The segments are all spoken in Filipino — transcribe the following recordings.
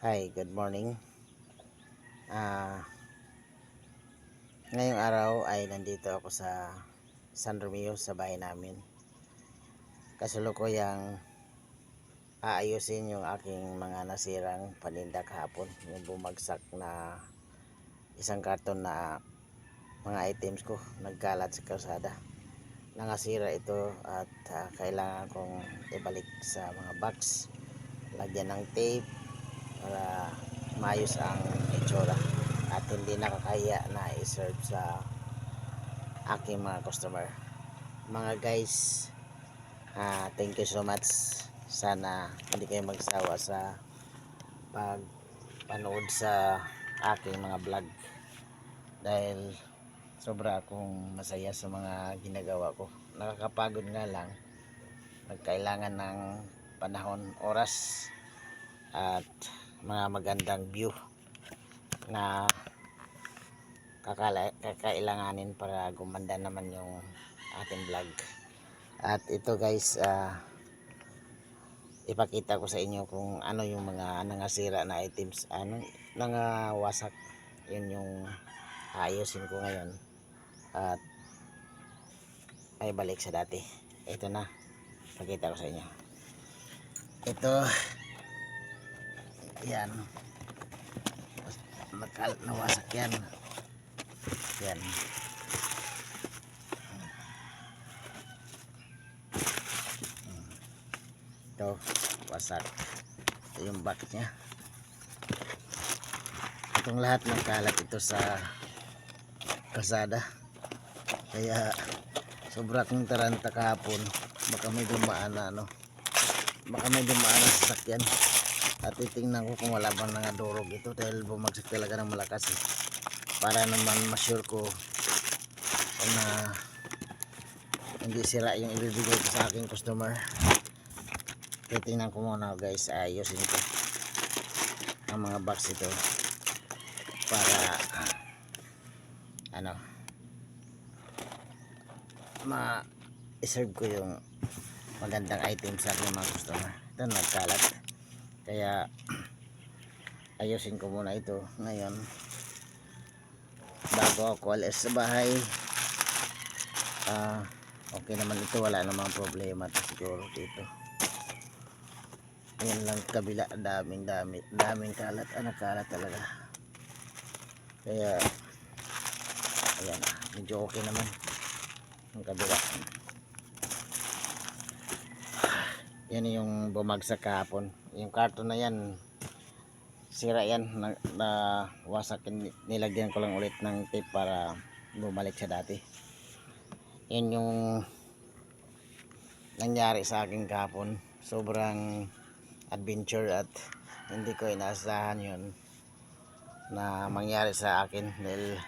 Hi, good morning. Ah, ngayong araw ay nandito ako sa San Romeo sa bahay namin. Kasulukuyang aayusin yung aking mga nasirang paninda kahapon. Yung bumagsak na isang karton na mga items ko nagkalat sa kalsada. Nangasira ito at ah, kailangan kong ibalik sa mga box. Lagyan ng tape para maayos ang itsura at hindi nakakaya na i-serve sa aking mga customer. Mga guys ah, thank you so much. Sana hindi kayo magsawa sa pagpanood sa aking mga vlog. Dahil sobra akong masaya sa mga ginagawa ko. Nakakapagod nga lang. Nagkailangan ng panahon oras at mga magandang view na kakailanganin para gumanda naman yung ating vlog. At ito guys ah, ipakita ko sa inyo kung ano yung mga nangasira na items ano nangawasak. Yun yung ayusin ko ngayon. At ay balik sa dati. Ito na pakita ko sa inyo. Ito yan nakal nawasak yan yan ito wasak. Ito yung back nya itong lahat ng kalat ito sa kasada. Kaya sobra kong taranta kahapon. Baka may dumaan na ano. Baka may dumaan na sasakyan at titingnan ko kung wala bang nangadurog ito dahil bumagsak talaga ng malakas eh. para naman ma-sure ko na hindi sira yung ibibigay ko sa aking customer. Titingnan ko muna guys. Ayusin ko ang mga box ito para ano ma serve ko yung magandang item sa aking mga customer. Ito nagkalat kaya ayusin ko muna ito ngayon. Bago ako alis sa bahay. Ah okay naman ito. Wala namang problema to siguro dito. Yan lang kabila. Daming dami daming kalat. Anak kalat talaga. Kaya ayan. Ah, medyo okay naman. Ang kabila. Yan yung bumagsak kahapon yung karton na yan sira yan. Na, na wasak nilagyan ko lang ulit ng tape para bumalik sa dati. Yan yung nangyari sa akin kahapon. Sobrang adventure at hindi ko inaasahan yun na mangyari sa akin dahil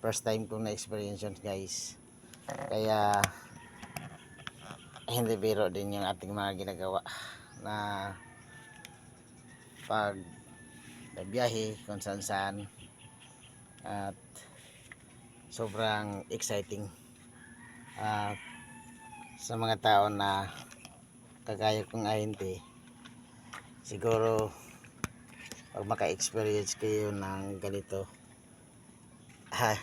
first time kong na-experience yun guys. Kaya hindi biro din yung ating mga ginagawa na pag biyahe kung saan saan. At sobrang exciting at sa mga tao na kagaya kong ahente siguro pag maka-experience kayo ng ganito ha,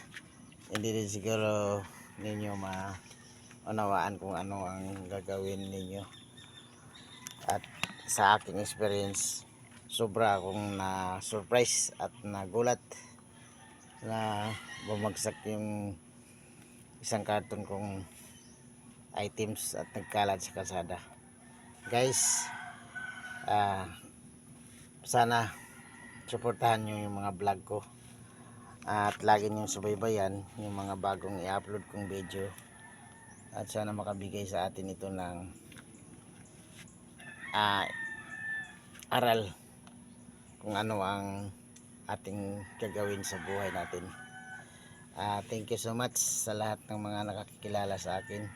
hindi din siguro ninyo ma unawaan kung ano ang gagawin ninyo at sa aking experience sobra akong na surprise at nagulat na bumagsak yung isang karton kong items at nagkalat sa kalsada. Guys ah sana suportahan nyo yung mga vlog ko. At lagi nyo subaybayan yung mga bagong i-upload kong video. At sana makabigay sa atin ito ng ah, aral kung ano ang ating gagawin sa buhay natin. Ah, thank you so much sa lahat ng mga nakakilala sa akin.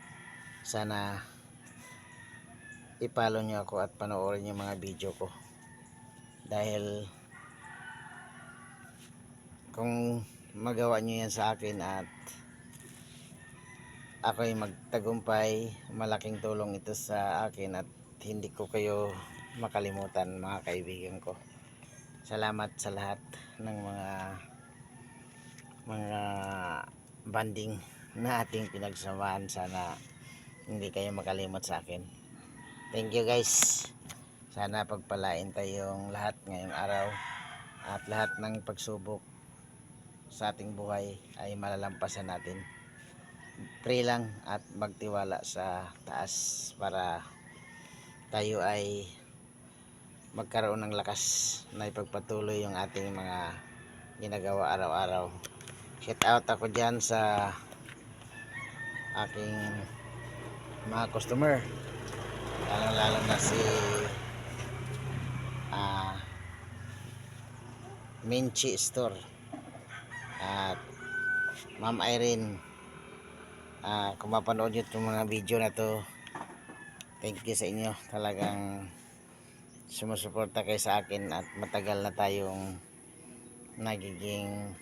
Sana ipalo nyo ako at panoorin yung mga video ko. Dahil kung magawa nyo yan sa akin at ako'y magtagumpay malaking tulong ito sa akin at hindi ko kayo makalimutan mga kaibigan ko. Salamat sa lahat ng mga mga banding na ating pinagsamahan. Sana hindi kayo makalimot sa akin. Thank you guys. Sana pagpalain tayong lahat ngayong araw. At lahat ng pagsubok sa ating buhay ay malalampasan natin. Pray lang at magtiwala sa taas para tayo ay magkaroon ng lakas na ipagpatuloy yung ating mga ginagawa araw-araw. Shout out ako dyan sa aking mga customer. Lalo-lalo na si ah Minchi Store at Ma'am Irene ah kung mapanood nyo itong mga video na to thank you sa inyo. Talagang sumusuporta kayo sa akin at matagal na tayong nagiging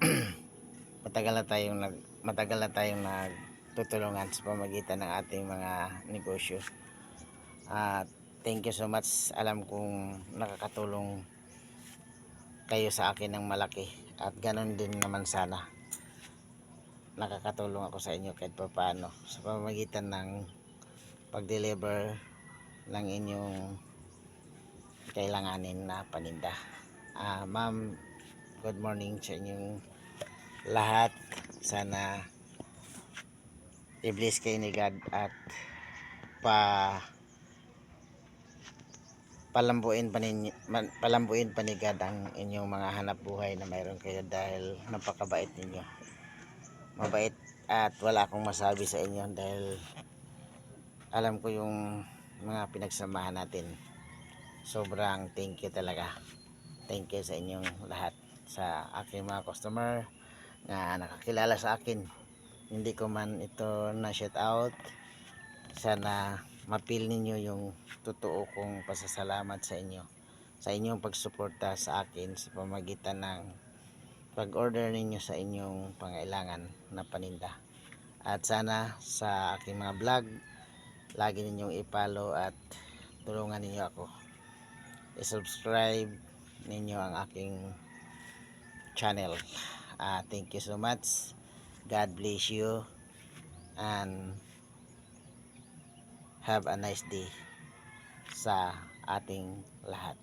matagal na tayong nag matagal na tayong nagtutulungan sa pamagitan ng ating mga negosyo. At thank you so much. Alam kong nakakatulong kayo sa akin ng malaki at ganun din naman sana nakakatulong ako sa inyo kahit pa paano sa pamamagitan ng pag-deliver ng inyong kailanganin na paninda. Ah, ma'am, good morning sa inyong lahat. Sana i-bless kayo ni God at pa palambuin pa man- palambuin pa ni God ang inyong mga hanap buhay na mayroon kayo dahil napakabait ninyo. Mabait at wala akong masabi sa inyo dahil alam ko yung mga pinagsamahan natin. Sobrang thank you talaga. Thank you sa inyong lahat sa aking mga customer na nakakilala sa akin. Hindi ko man ito na shout out. Sana mapil ninyo yung totoo kong pasasalamat sa inyo. Sa inyong pagsuporta sa akin sa pamagitan ng pag-order ninyo sa inyong pangailangan na paninda. At sana sa aking mga vlog lagi ninyong i-follow at tulungan ninyo ako. I-subscribe ninyo ang aking channel. Ah, thank you so much. God bless you and have a nice day sa ating lahat